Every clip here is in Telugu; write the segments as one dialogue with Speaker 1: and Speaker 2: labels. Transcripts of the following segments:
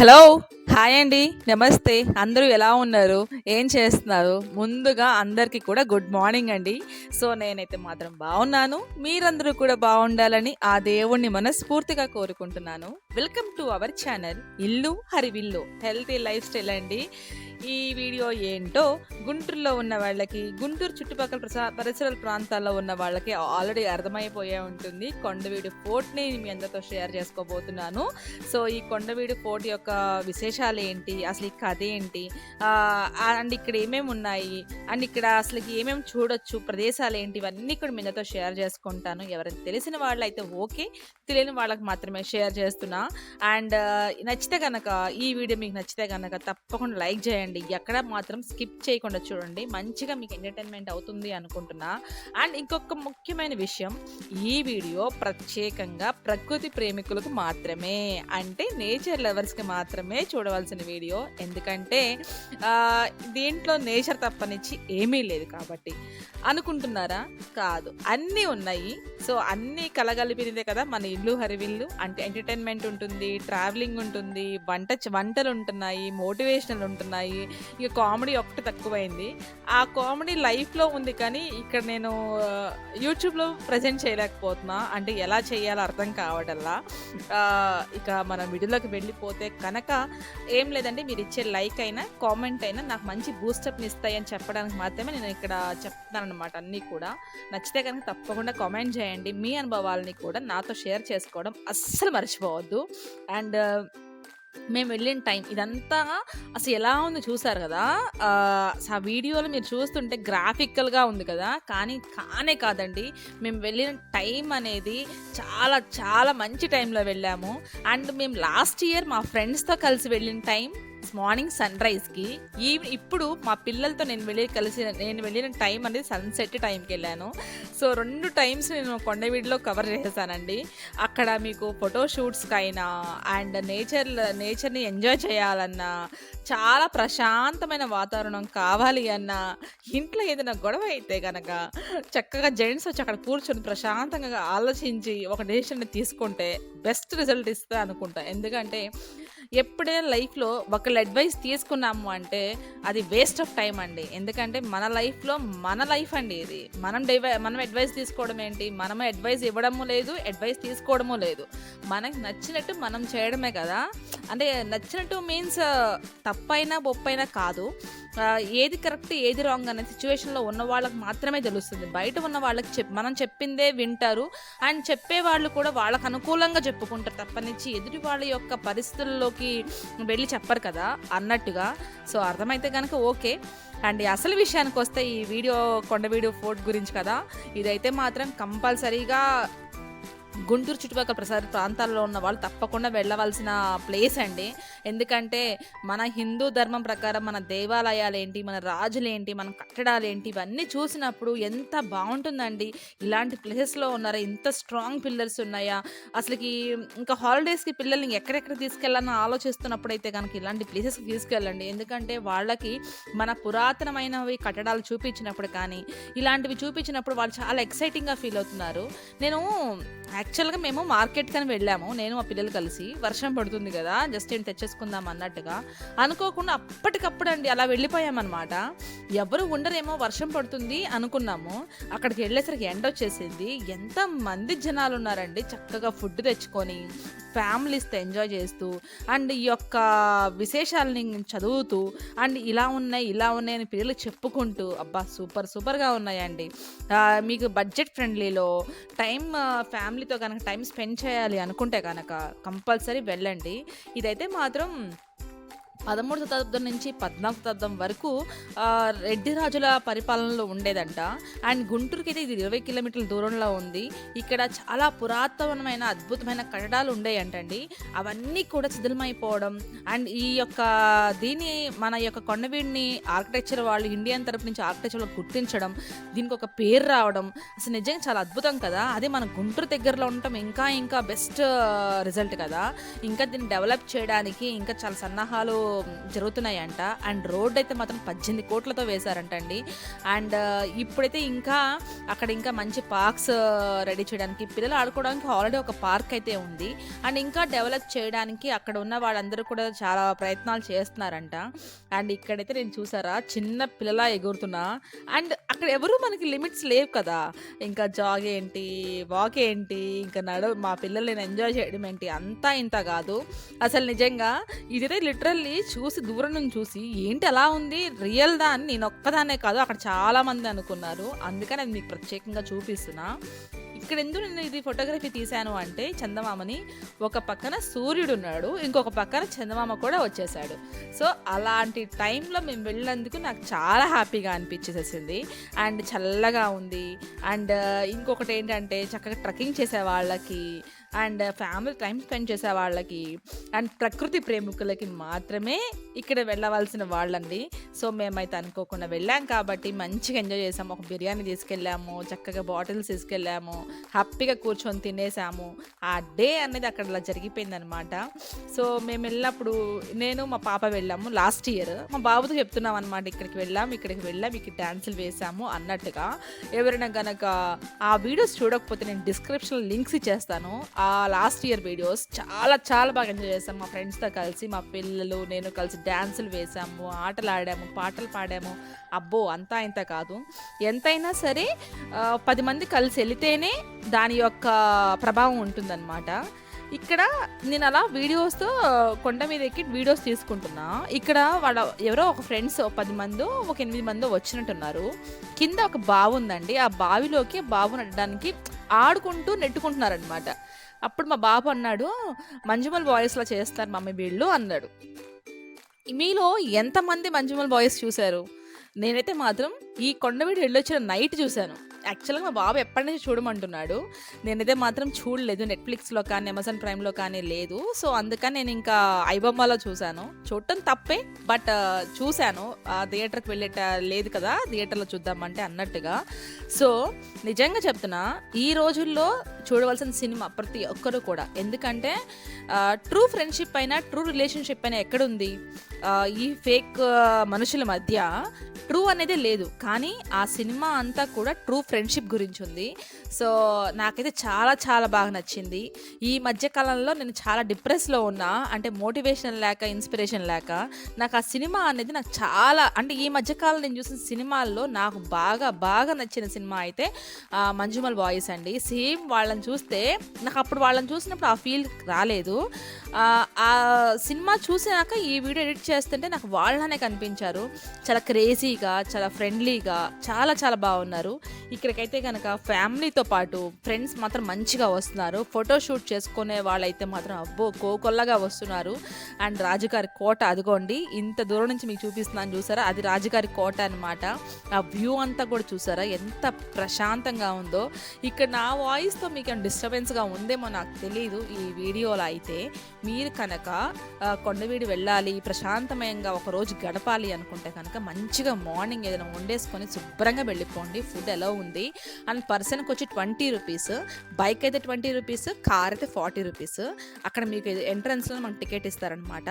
Speaker 1: హలో. హాయ్ అండి. నమస్తే. అందరూ ఎలా ఉన్నారు? ఏం చేస్తున్నారు? ముందుగా అందరికీ కూడా గుడ్ మార్నింగ్ అండి. సో నేనైతే మాత్రం బాగున్నాను. మీరందరూ కూడా బాగుండాలని ఆ దేవుణ్ణి మనస్ఫూర్తిగా కోరుకుంటున్నాను. Welcome to our channel. Illu Harivillu. Healthy life style అండి. ఈ వీడియో ఏంటో గుంటూరులో ఉన్న వాళ్ళకి గుంటూరు చుట్టుపక్కల పరిసర ప్రాంతాల్లో ఉన్న వాళ్ళకి ఆల్రెడీ అర్థమైపోయే ఉంటుంది. కొండవీడు ఫోర్ట్ని మీ అందరితో షేర్ చేసుకోబోతున్నాను. సో ఈ కొండవీడు ఫోర్ట్ యొక్క విశేషాలు ఏంటి? అసలు ఈ కథ ఏంటి? అండ్ ఇక్కడ ఏమేమి ఉన్నాయి? అండ్ ఇక్కడ అసలు ఏమేమి చూడొచ్చు? ప్రదేశాలు ఏంటి? ఇవన్నీ కూడా మీ అందరితో షేర్ చేసుకుంటాను. ఎవరైనా తెలిసిన వాళ్ళు అయితే ఓకే. తెలియని వాళ్ళకి మాత్రమే షేర్ చేస్తున్నా. అండ్ నచ్చితే కనుక ఈ వీడియో మీకు నచ్చితే కనుక తప్పకుండా లైక్ చేయండి. ఎక్కడ మాత్రం స్కిప్ చేయకుండా చూడండి. మంచిగా మీకు ఎంటర్టైన్మెంట్ అవుతుంది అనుకుంటున్నా. అండ్ ఇంకొక ముఖ్యమైన విషయం ఈ వీడియో ప్రత్యేకంగా ప్రకృతి ప్రేమికులకు మాత్రమే. అంటే నేచర్ లవర్స్కి మాత్రమే చూడవలసిన వీడియో. ఎందుకంటే దీంట్లో నేచర్ తప్పనిచ్చి ఏమీ లేదు కాబట్టి. అనుకుంటున్నారా? కాదు. అన్నీ ఉన్నాయి. సో అన్నీ కలగలిపినదే కదా మన ఇల్లు హరివిల్లు. అంటే ఎంటర్టైన్మెంట్ ఉంటుంది ట్రావెలింగ్ ఉంటుంది వంట వంటలు ఉంటున్నాయి మోటివేషనల్ ఉంటున్నాయి ఇక కామెడీ ఒకటి తక్కువైంది. ఆ కామెడీ లైఫ్లో ఉంది కానీ ఇక్కడ నేను యూట్యూబ్లో ప్రజెంట్ చేయలేకపోతున్నా. అంటే ఎలా చేయాలో అర్థం కావటల్లా ఇక మన వీడియోలోకి వెళ్ళిపోతే కనుక ఏం లేదండి. మీరు ఇచ్చే లైక్ అయినా కామెంట్ అయినా నాకు మంచి బూస్టప్ని ఇస్తాయి అని చెప్పడానికి మాత్రమే నేను ఇక్కడ చెప్తున్నాను అనమాట అన్నీ కూడా. నచ్చితే కనుక తప్పకుండా కామెంట్ చేయండి. మీ అనుభవాలని కూడా నాతో షేర్ చేసుకోవడం అస్సలు మర్చిపోవద్దు. అండ్ మేము వెళ్ళిన టైం ఇదంతా అసలు ఎలా ఉంది చూసారు కదా? ఆ, వీడియోలు వీడియోలో మీరు చూస్తుంటే గ్రాఫికల్గా ఉంది కదా? కానీ కానే కాదండి. మేము వెళ్ళిన టైం అనేది చాలా చాలా మంచి టైంలో వెళ్ళాము. అండ్ మేము లాస్ట్ ఇయర్ మా ఫ్రెండ్స్తో కలిసి వెళ్ళిన టైం మార్నింగ్ సన్ రైజ్కి ఈ ఇప్పుడు మా పిల్లలతో నేను వెళ్ళి కలిసి నేను వెళ్ళిన టైం అనేది సన్సెట్ టైంకి వెళ్ళాను. సో రెండు టైమ్స్ నేను కొండవీడిలో కవర్ చేశానండి. అక్కడ మీకు ఫోటో షూట్స్కి అయినా అండ్ నేచర్ నేచర్ని ఎంజాయ్ చేయాలన్నా చాలా ప్రశాంతమైన వాతావరణం కావాలి అన్నా ఇంట్లో ఏదైనా గొడవ అయితే కనుక చక్కగా జెంట్స్ వచ్చి అక్కడ కూర్చొని ప్రశాంతంగా ఆలోచించి ఒక డెసిషన్ తీసుకుంటే బెస్ట్ రిజల్ట్ ఇస్తే అనుకుంటా. ఎందుకంటే ఎప్పుడైనా లైఫ్లో ఒకళ్ళ అడ్వైస్ తీసుకున్నాము అంటే అది వేస్ట్ ఆఫ్ టైం అండి. ఎందుకంటే మన లైఫ్లో మన లైఫ్ అండి ఇది. మనం డివై మనం అడ్వైస్ తీసుకోవడం ఏంటి? మనం అడ్వైస్ ఇవ్వడము లేదు అడ్వైస్ తీసుకోవడము లేదు. మనకు నచ్చినట్టు మనం చేయడమే కదా. అంటే నచ్చినట్టు మీన్స్ తప్పైనా బొప్పైనా కాదు. ఏది కరెక్ట్ ఏది రాంగ్ అనే సిచ్యువేషన్లో ఉన్న వాళ్ళకి మాత్రమే తెలుస్తుంది. బయట ఉన్న వాళ్ళకి చెప్ మనం చెప్పిందే వింటారు. అండ్ చెప్పే వాళ్ళు కూడా వాళ్ళకు అనుకూలంగా చెప్పుకుంటారు తప్పనిచ్చి. ఎదుటి వాళ్ళ యొక్క పరిస్థితుల్లోకి వెళ్ళి చెప్పరు కదా అన్నట్టుగా. సో అర్థమైతే కనుక ఓకే. అండ్ అసలు విషయానికి వస్తే ఈ వీడియో కొండ వీడియో ఫోర్ట్ గురించి కదా. ఇదైతే మాత్రం కంపల్సరీగా గుంటూరు చుట్టుపక్కల ప్రసార ప్రాంతాల్లో ఉన్న వాళ్ళు తప్పకుండా వెళ్ళవలసిన ప్లేస్ అండి. ఎందుకంటే మన హిందూ ధర్మం ప్రకారం మన దేవాలయాలు ఏంటి మన రాజులు ఏంటి మన కట్టడాలు ఏంటి ఇవన్నీ చూసినప్పుడు ఎంత బాగుంటుందండి. ఇలాంటి ప్లేసెస్లో ఉన్నారా ఇంత స్ట్రాంగ్ పిల్లర్స్ ఉన్నాయా? అసలుకి ఇంకా హాలిడేస్కి పిల్లల్ని ఎక్కడెక్కడ తీసుకెళ్ళాలని ఆలోచిస్తున్నప్పుడు అయితే కనుక ఇలాంటి ప్లేసెస్కి తీసుకెళ్ళండి. ఎందుకంటే వాళ్ళకి మన పురాతనమైనవి కట్టడాలు చూపించినప్పుడు కానీ ఇలాంటివి చూపించినప్పుడు వాళ్ళు చాలా ఎక్సైటింగ్గా ఫీల్ అవుతున్నారు. నేను యాక్చువల్గా మేము మార్కెట్ కని వెళ్ళాము నేను మా పిల్లలు కలిసి. వర్షం పడుతుంది కదా జస్ట్ ఏంటి తెచ్చేసుకుందాం అన్నట్టుగా. అనుకోకుండా అప్పటికప్పుడు అండి అలా వెళ్ళిపోయామన్నమాట. ఎవరు ఉండరేమో వర్షం పడుతుంది అనుకున్నాము. అక్కడికి వెళ్ళేసరికి ఎండ వచ్చేసింది. ఎంత మంది జనాలు ఉన్నారండి చక్కగా ఫుడ్ తెచ్చుకొని. ఫ్యామిలీస్తో ఎంజాయ్ చేస్తూ అండ్ ఈ యొక్క విశేషాలని చదువుతూ అండ్ ఇలా ఉన్నాయి ఇలా ఉన్నాయి అని పిల్లలు చెప్పుకుంటూ అబ్బా సూపర్ సూపర్గా ఉన్నాయండి. మీకు బడ్జెట్ ఫ్రెండ్లీలో టైం ఫ్యామిలీతో కనుక టైం స్పెండ్ చేయాలి అనుకుంటే కనుక కంపల్సరీ వెళ్ళండి. ఇదైతే మాత్రం పదమూడు శతాబ్దం నుంచి పద్నాలుగు శతాబ్దం వరకు రెడ్డి రాజుల పరిపాలనలో ఉండేదంట. అండ్ గుంటూరుకి అయితే ఇది ఇరవై కిలోమీటర్ల దూరంలో ఉంది. ఇక్కడ చాలా పురాతనమైన అద్భుతమైన కట్టడాలు ఉండేయంటండి. అవన్నీ కూడా శిథిలమైపోవడం అండ్ ఈ యొక్క దీన్ని మన యొక్క కొండవీడిని ఆర్కిటెక్చర్ వాళ్ళు ఇండియన్ తరపు నుంచి ఆర్కిటెక్చర్ గుర్తించడం దీనికి ఒక పేరు రావడం అసలు నిజంగా చాలా అద్భుతం కదా. అదే మన గుంటూరు దగ్గరలో ఉండటం ఇంకా ఇంకా బెస్ట్ రిజల్ట్ కదా. ఇంకా దీన్ని డెవలప్ చేయడానికి ఇంకా చాలా సన్నాహాలు జరుగుతున్నాయంట. అండ్ రోడ్ అయితే మాత్రం పద్దెనిమిది కోట్లతో వేశారంట అండి అండ్ ఇప్పుడైతే ఇంకా అక్కడ ఇంకా మంచి పార్క్స్ రెడీ చేయడానికి పిల్లలు ఆడుకోవడానికి ఆల్రెడీ ఒక పార్క్ అయితే ఉంది. అండ్ ఇంకా డెవలప్ చేయడానికి అక్కడ ఉన్న వాళ్ళందరూ కూడా చాలా ప్రయత్నాలు చేస్తున్నారంట. అండ్ ఇక్కడైతే నేను చూసారా చిన్న పిల్లలా ఎగురుతున్నా. అండ్ అక్కడ ఎవరు మనకి లిమిట్స్ లేవు కదా. ఇంకా జాగ్ ఏంటి వాక్ ఏంటి ఇంకా నడు మా పిల్లలు నేను ఎంజాయ్ చేయడం ఏంటి అంతా ఇంత కాదు. అసలు నిజంగా ఇదైతే లిటరల్లీ చూసి దూరం నుంచి చూసి ఏంటి అలా ఉంది? రియల్ దా? అని నేను ఒక్కదానే కాదు అక్కడ చాలా మంది అనుకున్నారు. అందుకని అది మీకు ప్రత్యేకంగా చూపిస్తున్నా. ఇక్కడ ఎందుకు నేను ఇది ఫోటోగ్రఫీ తీశాను అంటే చందమామని ఒక పక్కన సూర్యుడు ఉన్నాడు ఇంకొక పక్కన చందమామ కూడా వచ్చేసాడు సో అలాంటి టైంలో మేము వెళ్ళినందుకు నాకు చాలా హ్యాపీగా అనిపించేసేసింది. అండ్ చల్లగా ఉంది. అండ్ ఇంకొకటి ఏంటంటే చక్కగా ట్రెక్కింగ్ చేసే వాళ్ళకి అండ్ ఫ్యామిలీ టైం స్పెండ్ చేసే వాళ్ళకి అండ్ ప్రకృతి ప్రేమికులకి మాత్రమే ఇక్కడ వెళ్ళవలసిన వాళ్ళండి. సో మేమైతే అనుకోకుండా వెళ్ళాం కాబట్టి మంచిగా ఎంజాయ్ చేసాము ఒక బిర్యానీ తీసుకెళ్ళాము చక్కగా బాటిల్స్ తీసుకెళ్ళాము హ్యాపీగా కూర్చొని తినేసాము. ఆ డే అనేది అక్కడ అలా జరిగిపోయిందనమాట సో మేము వెళ్ళినప్పుడు నేను మా పాప వెళ్ళాము లాస్ట్ ఇయర్. మా బాబుతో చెప్తున్నాం అనమాట ఇక్కడికి వెళ్ళాం ఇక్కడికి వెళ్ళాం ఇక్కడ డ్యాన్సులు వేసాము అన్నట్టుగా. ఎవరైనా కనుక ఆ వీడియోస్ చూడకపోతే నేను డిస్క్రిప్షన్లో లింక్స్ ఇచ్చేస్తాను. ఆ లాస్ట్ ఇయర్ వీడియోస్ చాలా చాలా బాగా ఎంజాయ్ చేసాం మా ఫ్రెండ్స్తో కలిసి మా పిల్లలు నేను కలిసి డ్యాన్సులు వేసాము ఆటలు ఆడాము పాటలు పాడాము. అబ్బో అంతా ఇంత కాదు. ఎంతైనా సరే పది మంది కలిసి వెళితేనే దాని యొక్క ప్రభావం ఉంటుందన్నమాట. ఇక్కడ నేను అలా వీడియోస్తో కొండ మీద ఎక్కి వీడియోస్ తీసుకుంటున్నా. ఇక్కడ వాళ్ళ ఎవరో ఒక ఫ్రెండ్స్ పది మందో ఒక ఎనిమిది మందో వచ్చినట్టున్నారు. కింద ఒక బావి ఉందండి ఆ బావిలోకి బావు నడడానికి ఆడుకుంటూ నెట్టుకుంటున్నారనమాట అప్పుడు మా బాబు అన్నాడు మంజుమల్ బాయ్స్లా చేస్తారు మమ్మీ వీళ్ళు అన్నాడు. మీలో ఎంతమంది మంజుమల్ బాయ్స్ చూశారు? నేనైతే మాత్రం ఈ కొండవీడు వెళ్ళొచ్చిన నైట్ చూశాను. యాక్చువల్గా మా బాబు ఎప్పటి నుంచి చూడమంటున్నాడు నేనైతే మాత్రం చూడలేదు. నెట్ఫ్లిక్స్లో కానీ అమెజాన్ ప్రైమ్లో కానీ లేదు. సో అందుకని నేను ఇంకా ఐబొమ్మలో చూశాను. చూడటం తప్పే బట్ uh, చూశాను. ఆ థియేటర్కి వెళ్ళేట లేదు కదా థియేటర్లో చూద్దామంటే అన్నట్టుగా. సో నిజంగా చెప్తున్నా ఈ రోజుల్లో చూడవలసిన సినిమా ప్రతి ఒక్కరు కూడా ఎందుకంటే ట్రూ ఫ్రెండ్షిప్ అయినా ట్రూ రిలేషన్షిప్ అయినా ఎక్కడుంది? ఈ ఫేక్ మనుషుల మధ్య ట్రూ అనేది లేదు. కానీ ఆ సినిమా అంతా కూడా ట్రూ ఫ్రెండ్షిప్ గురించి ఉంది. సో నాకైతే చాలా చాలా బాగా నచ్చింది. ఈ మధ్య కాలంలో నేను చాలా డిప్రెస్లో ఉన్నా. అంటే మోటివేషన్ లేక ఇన్స్పిరేషన్ లేక నాకు ఆ సినిమా అనేది నాకు చాలా అంటే ఈ మధ్యకాలం నేను చూసిన సినిమాల్లో నాకు బాగా బాగా నచ్చిన సినిమా అయితే మంజుమల్ బాయ్స్ అండి. సేమ్ వాళ్ళని చూస్తే నాకు అప్పుడు వాళ్ళని చూసినప్పుడు ఆ ఫీల్ రాలేదు. ఆ, సినిమా చూసాక ఈ వీడియో ఎడిట్ చేస్తుంటే నాకు వాళ్ళనే కనిపించారు. చాలా క్రేజీగా చాలా ఫ్రెండ్లీగా చాలా చాలా బాగున్నారు. ఇక్కడికైతే కనుక ఫ్యామిలీతో పాటు ఫ్రెండ్స్ మాత్రం మంచిగా వస్తున్నారు. ఫోటో షూట్ చేసుకునే వాళ్ళైతే మాత్రం అబ్బో కోకొల్లగా వస్తున్నారు. అండ్ రాజుగారి కోట అదిగోండి ఇంత దూరం నుంచి మీకు చూపిస్తున్నాను చూసారా? అది రాజుగారి కోట అన్నమాట. ఆ వ్యూ అంతా కూడా చూసారా? ఎంత ప్రశాంతంగా ఉందో. ఇక్కడ నా వాయిస్తో మీకు డిస్టర్బెన్స్గా ఉందేమో నాకు తెలియదు ఈ వీడియోలో అయితే. మీరు కనుక కొండవీడి వెళ్ళాలి ప్రశాంతమయంగా ఒక రోజు గడపాలి అనుకుంటే కనుక మంచిగా మార్నింగ్ ఏదైనా వండేసుకొని శుభ్రంగా వెళ్ళిపోండి. ఫుడ్ ఎలా ఉంది? అండ్ పర్సన్కి వచ్చి ట్వంటీ రూపీస్ బైక్ అయితే ట్వంటీ రూపీస్ కార్ అయితే ఫార్టీ రూపీస్. అక్కడ మీకు ఎంట్రన్స్లో మనకు టికెట్ ఇస్తారనమాట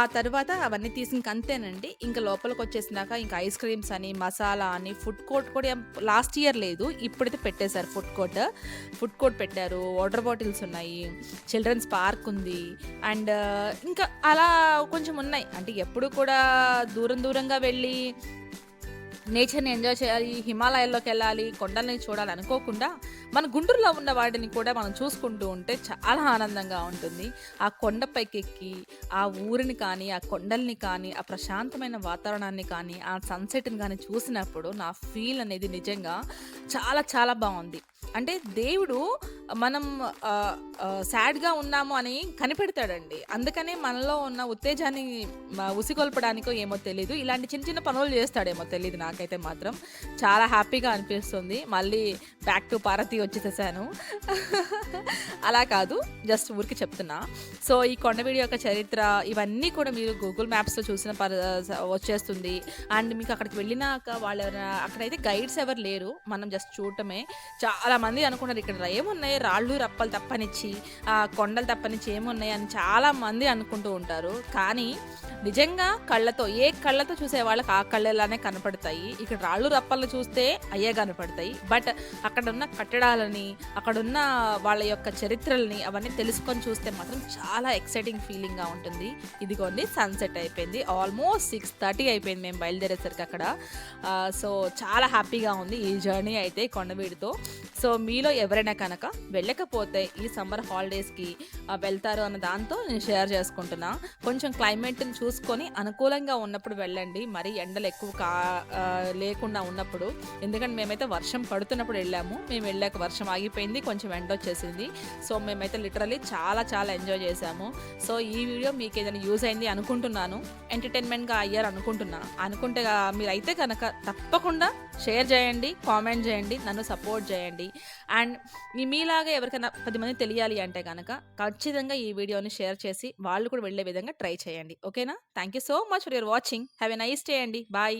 Speaker 1: ఆ తర్వాత అవన్నీ తీసి ఇంక అంతేనండి ఇంకా లోపలికి వచ్చేసినాక ఇంకా ఐస్ క్రీమ్స్ అని మసాలా అని ఫుడ్ కోర్ట్ కూడా లాస్ట్ ఇయర్ లేదు. ఇప్పుడైతే పెట్టేశారు ఫుడ్ కోర్ట్. ఫుడ్ కోర్ట్ పెట్టారు. వాటర్ బాటిల్స్ ఉన్నాయి. చిల్డ్రన్స్ పార్క్ ఉంది. అండ్ ఇంకా అలా కొంచెం ఉన్నాయి. అంటే ఎప్పుడు కూడా దూరం దూరంగా వెళ్ళి నేచర్ని ఎంజాయ్ చేయాలి హిమాలయాల్లోకి వెళ్ళాలి కొండల్ని చూడాలి అనుకోకుండా మన గుంటూరులో ఉన్న వాటిని కూడా మనం చూసుకుంటూ ఉంటే చాలా ఆనందంగా ఉంటుంది. ఆ కొండపైకి ఎక్కి ఆ ఊరిని కానీ ఆ కొండల్ని కానీ ఆ ప్రశాంతమైన వాతావరణాన్ని కానీ ఆ సన్సెట్ని కానీ చూసినప్పుడు నా ఫీల్ అనేది నిజంగా చాలా చాలా బాగుంది. అంటే దేవుడు మనం సాడ్గా ఉన్నాము అని కనిపెడతాడండి. అందుకనే మనలో ఉన్న ఉత్తేజాన్ని ఉసిగొల్పడానికో ఏమో తెలియదు ఇలాంటి చిన్న చిన్న పనులు చేస్తాడేమో తెలియదు నాకైతే మాత్రం. చాలా హ్యాపీగా అనిపిస్తుంది. మళ్ళీ బ్యాక్ టు పార్వతి వచ్చేసేసాను. అలా కాదు జస్ట్ ఊరికి చెప్తున్నా. సో ఈ కొండవీడి యొక్క చరిత్ర ఇవన్నీ కూడా మీరు గూగుల్ మ్యాప్స్లో చూసిన పర వచ్చేస్తుంది. అండ్ మీకు అక్కడికి వెళ్ళినాక వాళ్ళు ఎవరైనా అక్కడైతే గైడ్స్ ఎవరు లేరు. మనం జస్ట్ చూడటమే. చాలా మంది అనుకున్నారు ఇక్కడ ఏమున్నాయి? రాళ్ళు రప్పలు తప్పనిచ్చి ఆ, కొండలు తప్పనిచ్చి ఏమున్నాయి? అని చాలా మంది అనుకుంటూ ఉంటారు. కానీ నిజంగా కళ్ళతో ఏ కళ్ళతో చూసే వాళ్ళకి ఆ కళ్ళలానే కనపడతాయి. ఇక్కడ రాళ్ళు రప్పలు చూస్తే అయ్యే కనపడతాయి. బట్ అక్కడ ఉన్న కట్టడాలని అక్కడ ఉన్న వాళ్ళ యొక్క చరిత్రల్ని అవన్నీ తెలుసుకొని చూస్తే మాత్రం చాలా ఎక్సైటింగ్ ఫీలింగ్గా ఉంటుంది. ఇదిగోండి సన్సెట్ అయిపోయింది. ఆల్మోస్ట్ సిక్స్ థర్టీ అయిపోయింది మేము బయలుదేరేసరికి అక్కడ. సో చాలా హ్యాపీగా ఉంది ఈ జర్నీ అయితే కొండవీడితో. సో సో మీలో ఎవరైనా కనుక వెళ్ళకపోతే ఈ సమ్మర్ హాలిడేస్కి వెళ్తారు అన్న దాంతో నేను షేర్ చేసుకుంటున్నా. కొంచెం క్లైమేట్ని చూసుకొని అనుకూలంగా ఉన్నప్పుడు వెళ్ళండి. మరి ఎండలు ఎక్కువ కా లేకుండా ఉన్నప్పుడు. ఎందుకంటే మేమైతే వర్షం పడుతున్నప్పుడు వెళ్ళాము. మేము వెళ్ళాక వర్షం ఆగిపోయింది కొంచెం ఎండ వచ్చేసింది. సో మేమైతే లిటరలీ చాలా చాలా ఎంజాయ్ చేశాము. సో ఈ వీడియో మీకు ఏదైనా యూజ్ అయింది అనుకుంటున్నాను. ఎంటర్టైన్మెంట్గా అయ్యారు అనుకుంటున్నా. అనుకుంటే మీరైతే కనుక తప్పకుండా షేర్ చేయండి కామెంట్ చేయండి నన్ను సపోర్ట్ చేయండి. అండ్ మీ మీలాగా ఎవరికైనా పది మంది తెలియాలి అంటే కనుక ఖచ్చితంగా ఈ వీడియోని షేర్ చేసి వాళ్ళు కూడా వెళ్ళే విధంగా ట్రై చేయండి. ఓకేనా? Thank you so much for your watching. Have a nice day అండి. బాయ్.